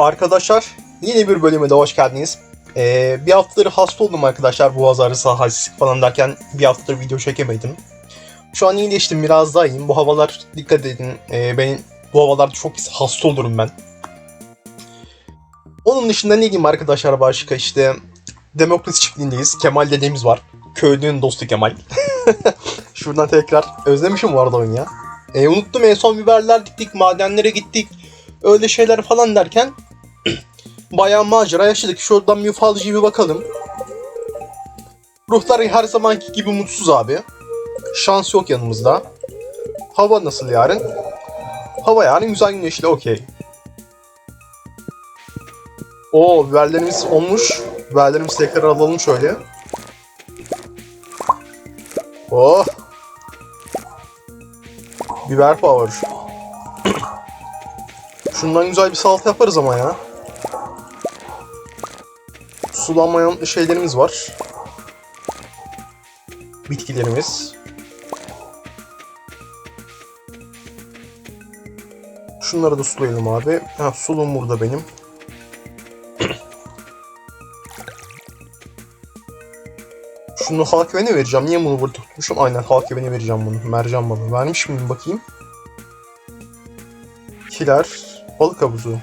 Arkadaşlar yeni bir bölüme de hoş geldiniz. Ee, bir haftadır hasta oldum arkadaşlar boğaz ağrısı, halsizlik falan derken bir haftadır video çekemedim. Şu an iyileştim biraz daha iyiyim. Bu havalar dikkat edin. Ee, benim bu havalarda çok hasta olurum ben. Onun dışında ne diyeyim arkadaşlar başka işte Demokrasi çiftliğindeyiz. Kemal dediğimiz var. Köylünün dostu Kemal. Şuradan tekrar özlemişim bu arada oyunu ya. E, unuttum en son biberler diktik, madenlere gittik. Öyle şeyler falan derken bayağı macera yaşadık. Şuradan bir falcıya bir bakalım. Ruhlar her zamanki gibi mutsuz abi. Şans yok yanımızda. Hava nasıl yarın? Hava yarın güzel güneşli okey. Oo biberlerimiz olmuş. Biberlerimizi tekrar alalım şöyle. Oh. Biber power. Şundan güzel bir salata yaparız ama ya. Sulanmayan şeylerimiz var. Bitkilerimiz. Şunları da sulayalım abi. Ha, sulum burada benim. Şunu halk evine vereceğim. Niye bunu burada tutmuşum? Aynen halk evine vereceğim bunu. Mercan balığı. Vermiş miyim bakayım? Kiler. Balık havuzu.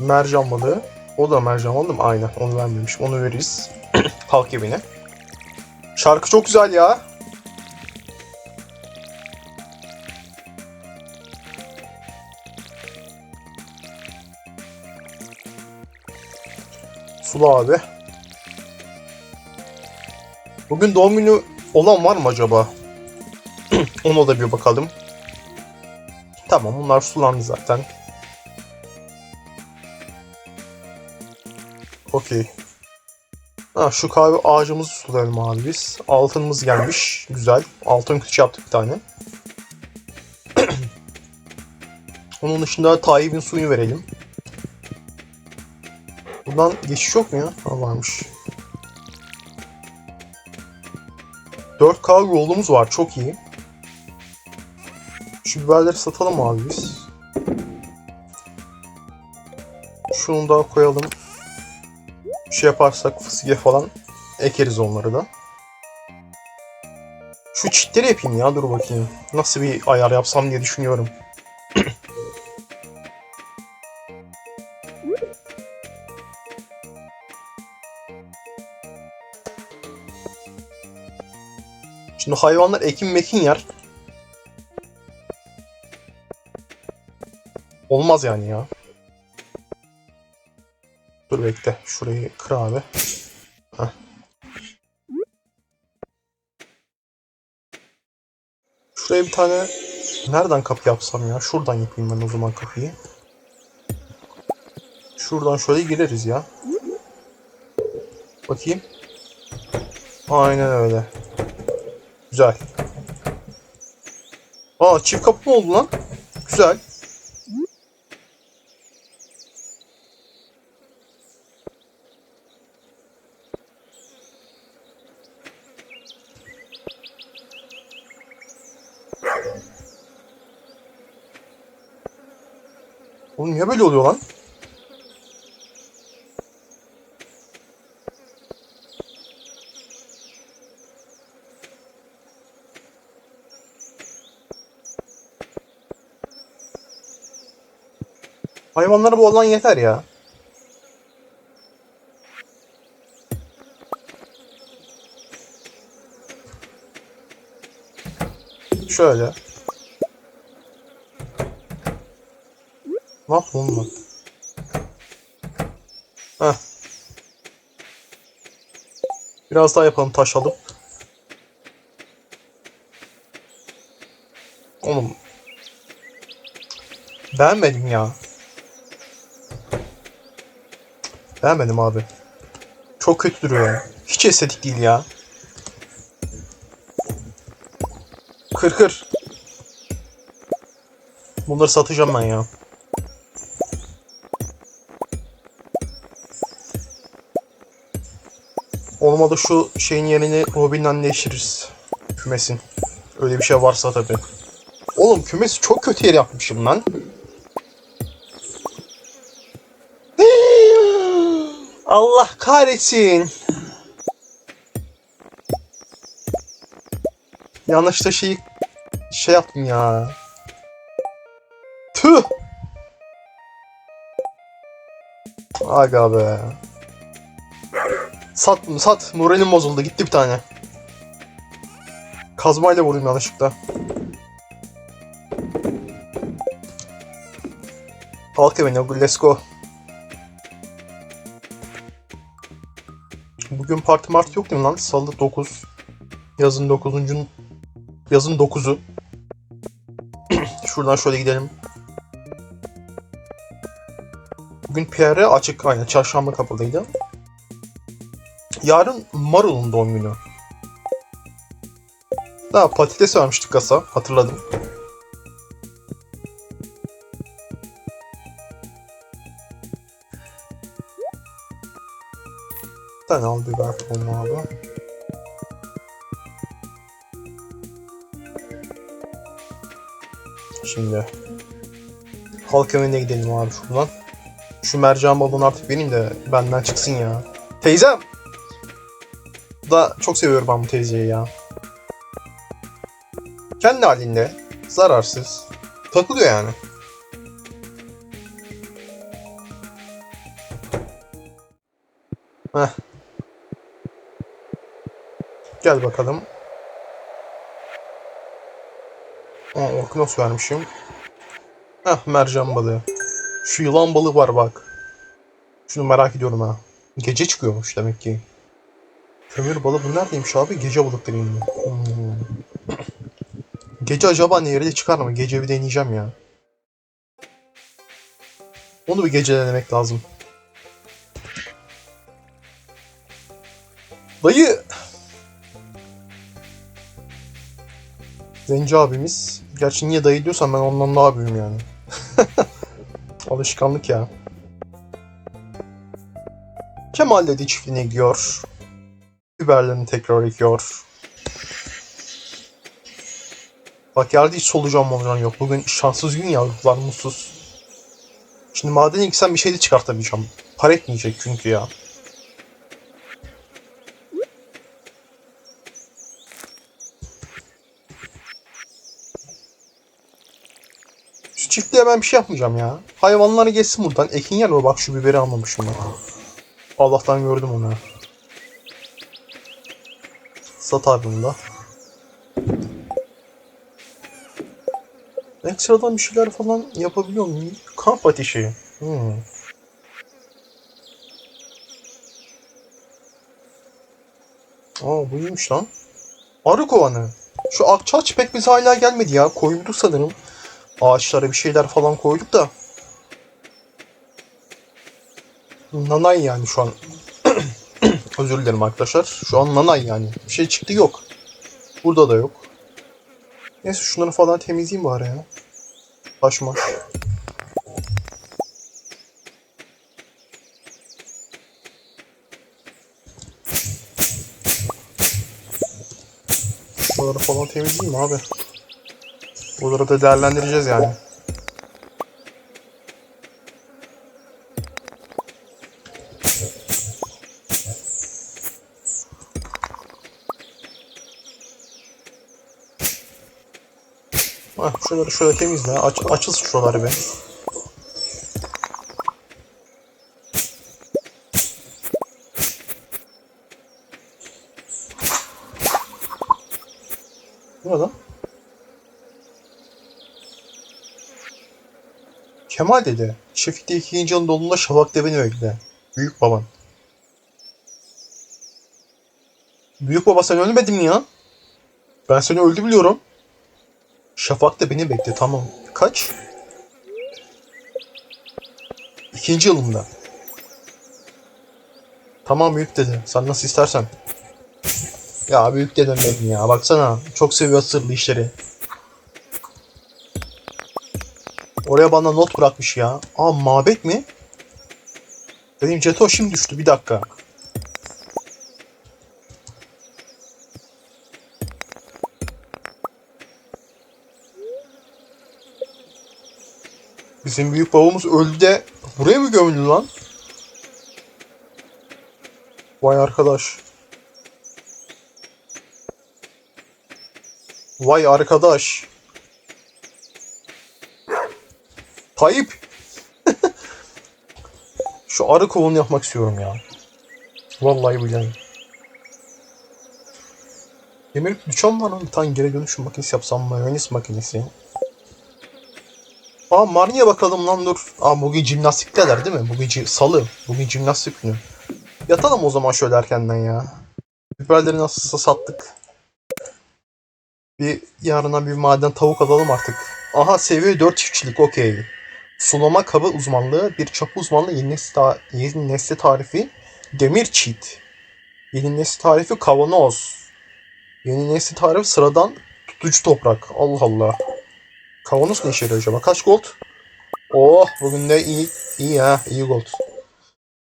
Mercan balığı. O da mercan balığı mı? Aynen. Onu vermemişim. Onu veririz. halk evine. Şarkı çok güzel ya. Sula abi. Bugün doğum günü olan var mı acaba? Ona da bir bakalım. Tamam bunlar sulandı zaten. Okey. Ha, şu kahve ağacımızı sulayalım abi biz. Altınımız gelmiş. Güzel. Altın kılıç yaptık bir tane. Onun dışında Tayyip'in suyunu verelim. Buradan geçiş yok mu ya? Ha varmış. 4K yolumuz var. Çok iyi. Şu biberleri satalım abi biz. Şunu da koyalım. Şey yaparsak fıskiye falan ekeriz onları da. Şu çitleri yapayım ya dur bakayım. Nasıl bir ayar yapsam diye düşünüyorum. Şimdi hayvanlar ekin mekin yer. Olmaz yani ya. Dur bekle. Şurayı kır abi. Heh. Şuraya bir tane nereden kapı yapsam ya? Şuradan yapayım ben o zaman kapıyı. Şuradan şöyle gireriz ya. Bakayım. Aynen öyle. Güzel. Aa çift kapı mı oldu lan? Güzel. Oğlum niye böyle oluyor lan? Hayvanlara bu alan yeter ya. Şöyle. Ne yaptım oğlum ben? Heh. Biraz daha yapalım taş alıp. Oğlum. Beğenmedim ya. Beğenmedim abi. Çok kötü duruyor. Hiç estetik değil ya. Kır kır. Bunları satacağım ben ya. Olmadı şu şeyin yerini Robin'le değiştiririz. Kümesin. Öyle bir şey varsa tabii. Oğlum kümesi çok kötü yer yapmışım lan. Allah kahretsin. Yanlışta şeyi şey yaptım ya. Tüh. Aga be. Sat sat. Moralim bozuldu. Gitti bir tane. Kazmayla vurdum yanlışlıkla. Halk evine let's go. Bugün parti mart yok değil mi lan? Salı 9. Yazın 9. Yazın 9'u. Şuradan şöyle gidelim. Bugün PR açık aynen. Çarşamba kapalıydı. Yarın Marul'un doğum günü. Daha patates vermiştik kasa. Hatırladım. Bir tane al biber tohumu abi. Şimdi halk evine gidelim abi şuradan. Şu mercan balığını artık benim de benden çıksın ya. Teyzem! Da çok seviyorum ben bu teyzeyi ya. Kendi halinde, zararsız. Takılıyor yani. Heh. Gel bakalım. Aa, orkinos vermişim. Heh, mercan balığı. Şu yılan balığı var bak. Şunu merak ediyorum ha. Gece çıkıyormuş demek ki. Kömür balığı neredeymiş abi? Gece balıkları iniyor. Hmm. Gece acaba nerede çıkar mı? Gece bir deneyeceğim ya. Onu bir gece denemek lazım. Dayı! Zenci abimiz. Gerçi niye dayı diyorsan ben ondan daha büyüğüm yani. Alışkanlık ya. Kemal dedi çiftliğine gidiyor. Biberlerini tekrar ekiyor. Bak yerde hiç solucan molucan yok. Bugün şanssız gün ya ruhlar mutsuz. Şimdi madene gitsem bir şey de çıkartamayacağım. Para etmeyecek çünkü ya. Şu çiftliğe ben bir şey yapmayacağım ya. Hayvanları geçsin buradan. Ekin yer mi? Bak şu biberi almamışım ben. Allah'tan gördüm onu. Sat abi bunu da. Ekstradan bir şeyler falan yapabiliyor muyum? Kamp ateşi. Hmm. Aa bu lan. Arı kovanı. Şu akçaç pek bize hala gelmedi ya. Koyduk sanırım. Ağaçlara bir şeyler falan koyduk da. Nanay yani şu an. Özür dilerim arkadaşlar. Şu an nanay yani. Bir şey çıktı yok. Burada da yok. Neyse şunları falan temizleyeyim bari ya. Taşma. Şuraları falan temizleyeyim mi abi? Buraları da değerlendireceğiz yani. Şuraları şöyle temizle. Aç, açıl şuraları bir. Bu ne lan? Kemal dedi. Şefik'te ikinci yılın dolunda Şafak Deve'ni bekle. Büyük baban. Büyük baba sen ölmedin mi ya? Ben seni öldü biliyorum. Şafak da beni bekle tamam. Kaç? İkinci yılımda. Tamam büyük dede. Sen nasıl istersen. Ya büyük dedem benim ya. Baksana. Çok seviyor sırlı işleri. Oraya bana not bırakmış ya. Aa mabet mi? Benim jeton şimdi düştü. Bir dakika. Bizim büyük babamız öldü de buraya mı gömüldü lan? Vay arkadaş. Vay arkadaş. Tayyip. Şu arı kovunu yapmak istiyorum ya. Vallahi billahi. Demir düşen var mı? Bir tane geri dönüşüm makinesi yapsam mayonez makinesi. Aa Marni'ye bakalım lan dur. Aa bugün jimnastikteler değil mi? Bugün salı. Bugün jimnastik günü. Yatalım o zaman şöyle erkenden ya. Biberleri nasılsa sattık. Bir yarına bir maden tavuk alalım artık. Aha seviye 4 çiftçilik okey. Sulama kabı uzmanlığı, bir çapı uzmanlığı, yeni nesli, ta- yeni nesli tarifi, demir çit. Yeni nesli tarifi kavanoz. Yeni nesli tarifi sıradan tutucu toprak. Allah Allah. Kavanoz ne işe yarıyor acaba? Kaç gold? Oh bugün de iyi, iyi ha, iyi gold.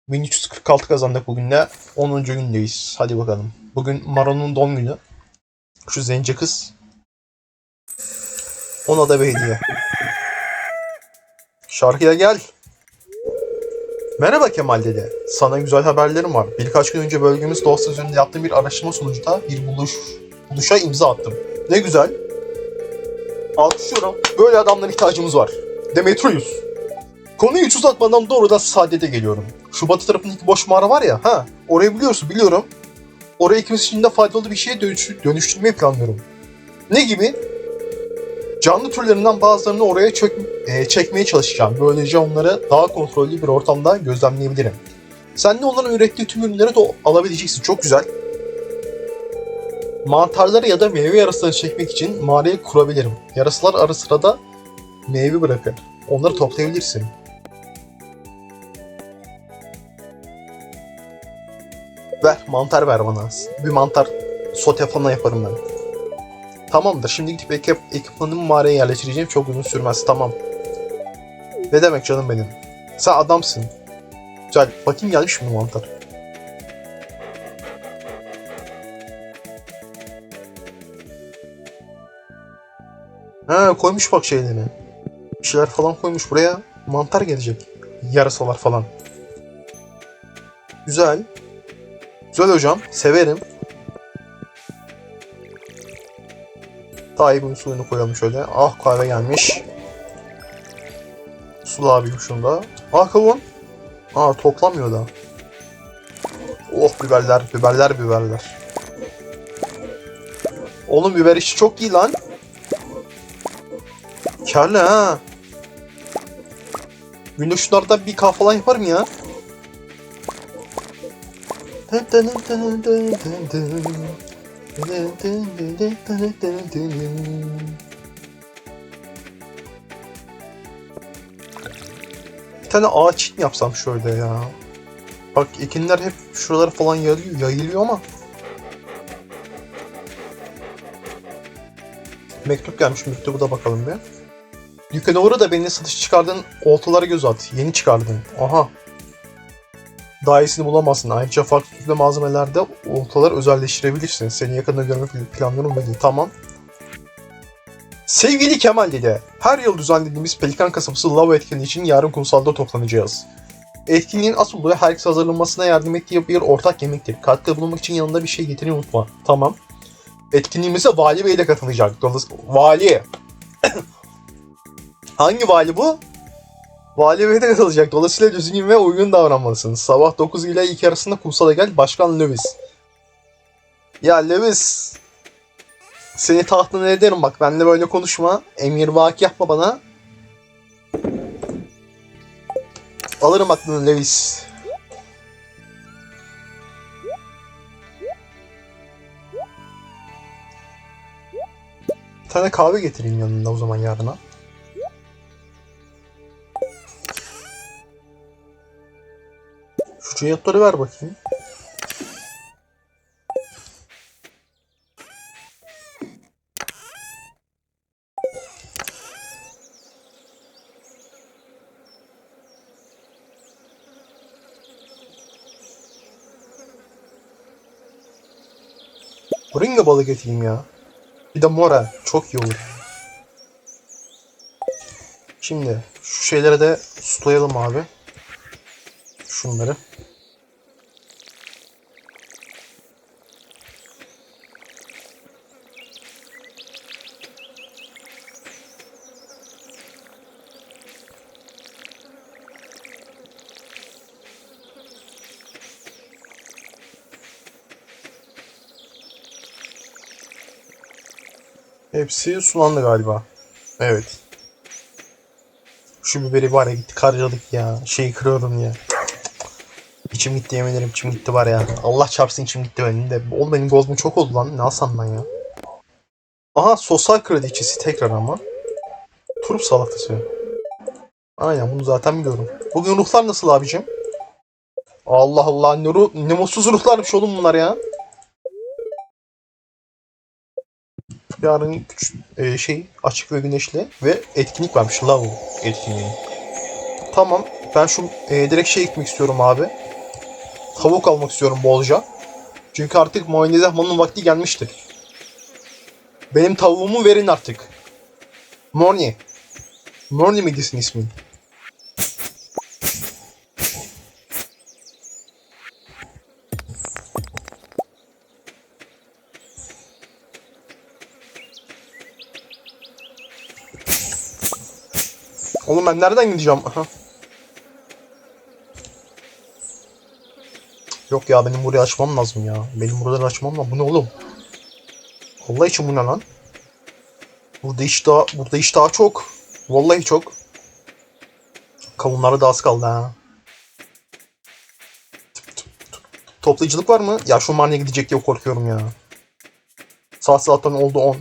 1346 kazandık bugün de. 10. gündeyiz. Hadi bakalım. Bugün Maron'un doğum günü. Şu zenci kız. Ona da bir hediye. Şarkıya gel. Merhaba Kemal dede. Sana güzel haberlerim var. Birkaç gün önce bölgemiz doğası üzerinde yaptığım bir araştırma sonucunda bir buluş, buluşa imza attım. Ne güzel. Alkışlıyorum. Böyle adamlara ihtiyacımız var. Demetrius. Konuyu hiç uzatmadan doğrudan saadete geliyorum. Şu batı tarafındaki boş mağara var ya, ha orayı biliyorsun, biliyorum. Orayı ikimiz için de faydalı bir şeye dönüş- dönüştürmeyi planlıyorum. Ne gibi? Canlı türlerinden bazılarını oraya çök, e, çekmeye çalışacağım. Böylece onları daha kontrollü bir ortamda gözlemleyebilirim. Sen de onların ürettiği tüm ürünleri de alabileceksin. Çok güzel. Mantarları ya da meyve yaraslarını çekmek için mağarayı kurabilirim. Yarasılar ara sıra meyve bırakır. Onları toplayabilirsin. Ver, mantar ver bana. Bir mantar sote falan yaparım ben. Tamamdır. Şimdi gidip ekip, ekipmanımı mağaraya yerleştireceğim. Çok uzun sürmez. Tamam. Ne demek canım benim? Sen adamsın. Güzel. Bakayım gelmiş mi mantar? Ha koymuş bak şeylerini. Bir şeyler falan koymuş buraya. Mantar gelecek. Yarasalar falan. Güzel. Güzel hocam. Severim. Tayyip'in suyunu koyalım şöyle. Ah kahve gelmiş. Sulu abiyim şunda. Ah kavun. Aa toplamıyor da. Oh biberler, biberler, biberler. Oğlum biber işi çok iyi lan. Karlı ha. Günde şunlardan bir kahve falan yaparım ya. Bir tane ağaç yapsam şöyle ya? Bak ekinler hep şuralara falan yayılıyor, yayılıyor ama. Mektup gelmiş, mektubu da bakalım bir. Uğra da benimle satış çıkardığın oltalara göz at. Yeni çıkardın. Aha. Daha iyisini bulamazsın. Ayrıca farklı türlü malzemelerde oltaları özelleştirebilirsin. Seni yakında görmek planlarım belli. Tamam. Sevgili Kemal dede, her yıl düzenlediğimiz Pelikan Kasabası Lava etkinliği için yarın kumsalda toplanacağız. Etkinliğin asıl olayı herkes hazırlanmasına yardım ettiği bir ortak yemektir. Katkı bulunmak için yanında bir şey getirmeyi unutma. Tamam. Etkinliğimize Vali Bey de katılacak. Dolayısıyla Vali. Hangi vali bu? Vali Bey de katılacak. Dolayısıyla düzgün ve uygun davranmalısın. Sabah 9 ile 2 arasında kumsala gel. Başkan Lewis. Ya Lewis. Seni tahtına ederim bak. Benle böyle konuşma. Emir vaki yapma bana. Alırım aklını Lewis. Bir tane kahve getireyim yanında o zaman yarına. Şu cihazları ver bakayım. Ringa balı getireyim ya. Bir de mora. Çok iyi olur. Şimdi şu şeylere de sulayalım abi. Şunları. Hepsi sulandı galiba. Evet. Şu biberi var ya gitti harcadık ya. Şeyi kırıyorum ya. İçim gitti yemin ederim içim gitti var ya. Allah çarpsın içim gitti benim de. Oğlum benim gozum çok oldu lan. Ne alsam ben ya. Aha sosyal kredi içisi tekrar ama. Turp salatası. Aynen bunu zaten biliyorum. Bugün ruhlar nasıl abicim? Allah Allah ne, ruh, ne mutsuz ruhlarmış oğlum bunlar ya. Yarın küç- e, şey açık ve güneşli ve etkinlik varmış. Love etkinliği. Tamam. Ben şu e, direkt şey gitmek istiyorum abi. Tavuk almak istiyorum bolca. Çünkü artık muayene yapmanın vakti gelmiştir. Benim tavuğumu verin artık. Morny. Morny mi desin ismin? Oğlum ben nereden gideceğim? Yok ya benim burayı açmam lazım ya. Benim buraları açmam lazım. Bu ne oğlum? Allah için bu ne lan? Burada iş daha, burada iş daha çok. Vallahi çok. Kavunlara da az kaldı ha. Toplayıcılık var mı? Ya şu marneye gidecek diye korkuyorum ya. Saat zaten oldu 10.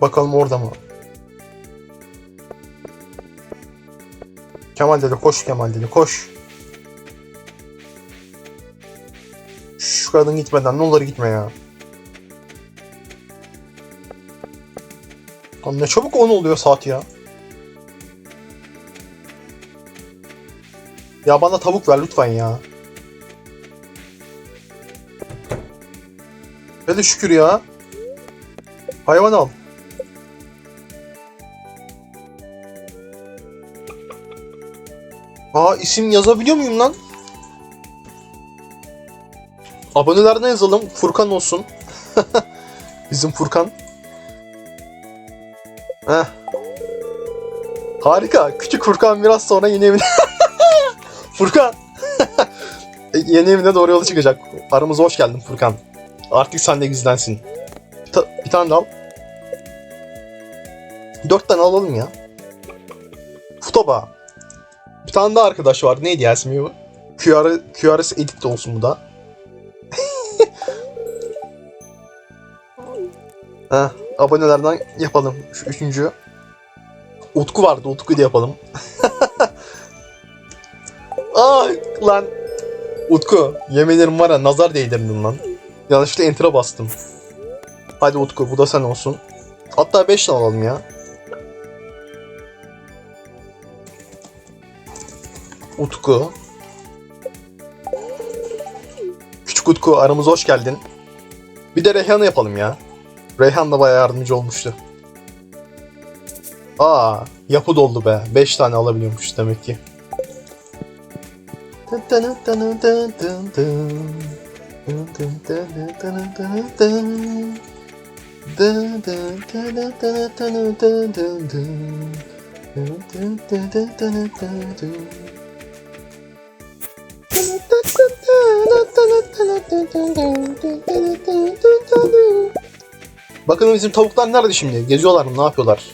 Bakalım orada mı? Kemal dedi koş Kemal dedi koş. Şu kadın gitmeden ne olur gitme ya. Lan ne çabuk 10 oluyor saat ya. Ya bana tavuk ver lütfen ya. Hadi şükür ya. Hayvan al. İsim yazabiliyor muyum lan? Abonelerden yazalım. Furkan olsun. Bizim Furkan. Heh. Harika. Küçük Furkan biraz sonra yeni evine... Furkan. Yeni evine doğru yola çıkacak. Aramıza hoş geldin Furkan. Artık sen de gizlensin. Bir, ta- bir tane al. Dört tane alalım ya. Futoba. Bir tane daha arkadaş var. Neydi ismi bu? QR, QRS Edit olsun bu da. Heh, abonelerden yapalım. Şu üçüncü. Utku vardı. Utku'yu da yapalım. Aa lan. Utku. Yemin ederim var ya nazar değdirdim lan. Yanlışlıkla enter'a bastım. Hadi Utku bu da sen olsun. Hatta 5 tane alalım ya. Utku. Küçük Utku aramıza hoş geldin. Bir de Reyhan'ı yapalım ya. Reyhan da bayağı yardımcı olmuştu. Aa, yapı doldu be. 5 tane alabiliyormuş demek ki. Bakalım bizim tavuklar nerede şimdi? Geziyorlar mı? Ne yapıyorlar?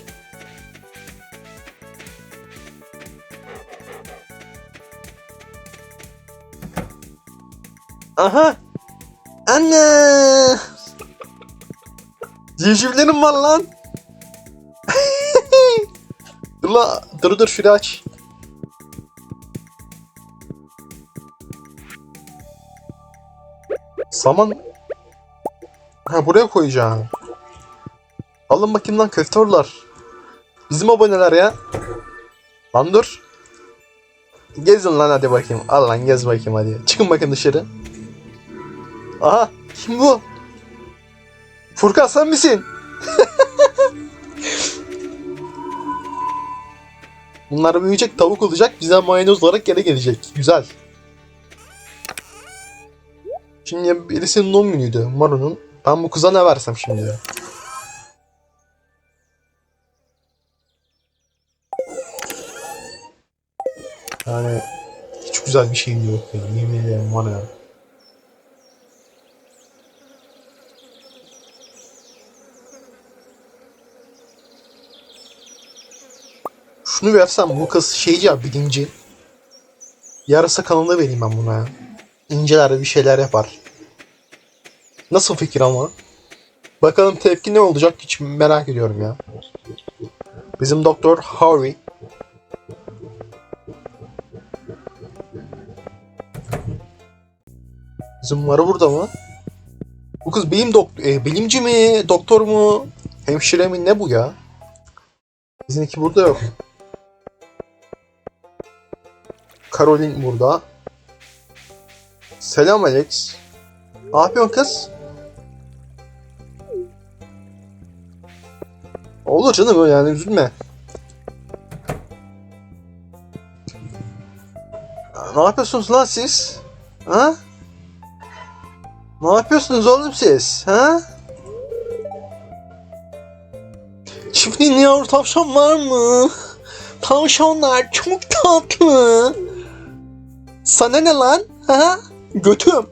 Aha! Anne! Civcivlerim var lan! dur la, dur dur şurayı aç. Saman... Ha buraya koyacağım. Alın bakayım lan köftorlar. Bizim aboneler ya. Lan dur. Gezin lan hadi bakayım. Al lan gez bakayım hadi. Çıkın bakın dışarı. Aha kim bu? Furkan sen misin? Bunlar büyüyecek tavuk olacak bize mayonez olarak geri gelecek. Güzel. Şimdi birisinin doğum günüydü Maru'nun. Ben bu kıza ne versem şimdi? Yani hiç güzel bir şeyim yok ya. Yemin ederim var ya. Şunu versem bu kız şeyci ya bilimci. Yarasa kanalına vereyim ben buna ya. İnceler bir şeyler yapar. Nasıl fikir ama? Bakalım tepki ne olacak hiç merak ediyorum ya. Bizim doktor Harvey. Mara burada mı? Bu kız bilim dok e, bilimci mi, doktor mu, hemşire mi ne bu ya? Bizimki burada yok. Caroline burada. Selam Alex. Ne yapıyorsun kız? Olur canım öyle yani üzülme. Ne yapıyorsunuz lan siz? Ha? Ne yapıyorsunuz oğlum siz? Ha? Çiftliğin yavru tavşan var mı? Tavşanlar çok tatlı. Sana ne lan? Ha? Götüm.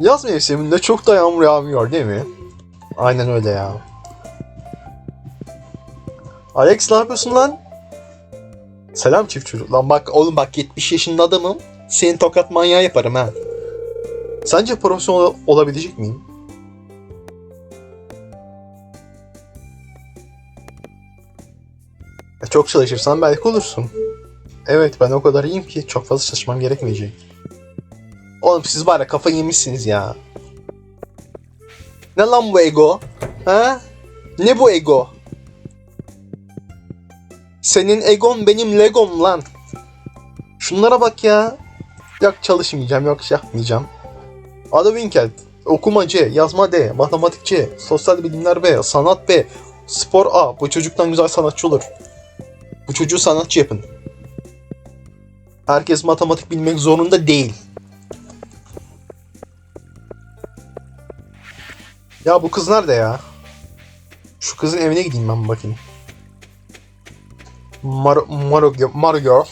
Yaz mevsiminde çok da yağmur yağmıyor değil mi? Aynen öyle ya. Alex ne yapıyorsun lan? Selam çift çocuk. Lan bak oğlum bak 70 yaşında adamım. Seni tokat manyağı yaparım ha. Sence profesyonel olabilecek miyim? E, çok çalışırsan belki olursun. Evet ben o kadar iyiyim ki çok fazla çalışmam gerekmeyecek. Oğlum siz ya kafa yemişsiniz ya. Ne lan bu ego? Ha? Ne bu ego? Senin egon benim legom lan. Şunlara bak ya. Yok çalışmayacağım, yok şey yapmayacağım. Ada Winkelt. Okuma C, yazma D, matematik C, sosyal bilimler B, sanat B, spor A. Bu çocuktan güzel sanatçı olur. Bu çocuğu sanatçı yapın. Herkes matematik bilmek zorunda değil. Ya bu kız nerede ya? Şu kızın evine gideyim ben bakayım. Mar Maro Maro Girl.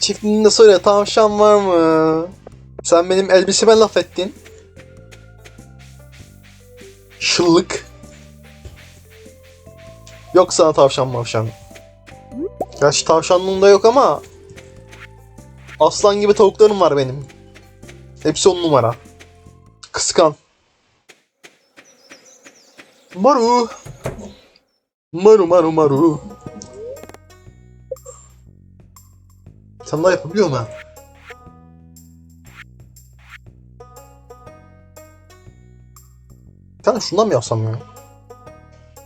Çiftliğinde soruyor tavşan var mı? Sen benim elbiseme laf ettin. Şıllık. Yok sana tavşan mavşan. Gerçi tavşanlığım da yok ama aslan gibi tavuklarım var benim. Hepsi on numara. Kıskan. Maru. Maru maru maru. Sen daha yapabiliyor? Bir tane şundan mı yapsam ya?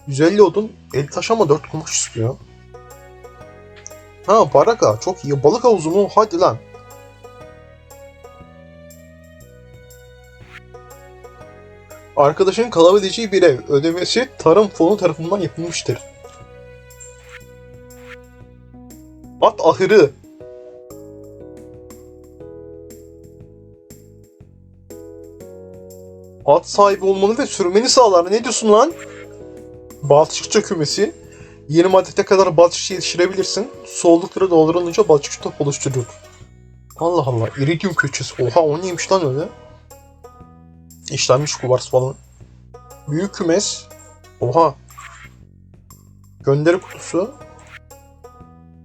150 odun, 50 taş ama 4 kumaş istiyor. Ha baraka çok iyi. Balık havuzu mu? Hadi lan. Arkadaşın kalabileceği bir ev. Ödemesi tarım fonu tarafından yapılmıştır. At ahırı. At sahibi olmanı ve sürmeni sağlar. Ne diyorsun lan? Balçıkça kümesi. 20 adete kadar balçıkça yetiştirebilirsin. Soğuldukları doldurulunca balçıkça top oluşturur. Allah Allah. İridium köçesi. Oha o neymiş lan öyle? İşlenmiş kuvars falan. Büyük kümes. Oha. Gönderi kutusu.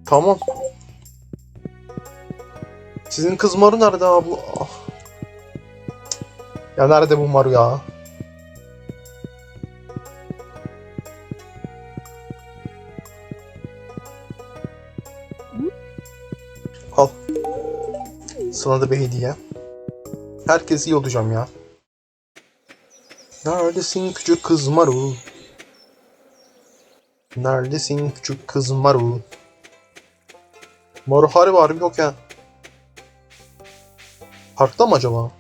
Tamam. Sizin kız Maru nerede abi? Ah. Ya nerede bu Maru ya? Sana da bir hediye. Herkes iyi olacağım ya. Neredesin küçük kız Maru? Neredesin küçük kız Maru? Maru harbi harbi yok ya. Parkta mı acaba?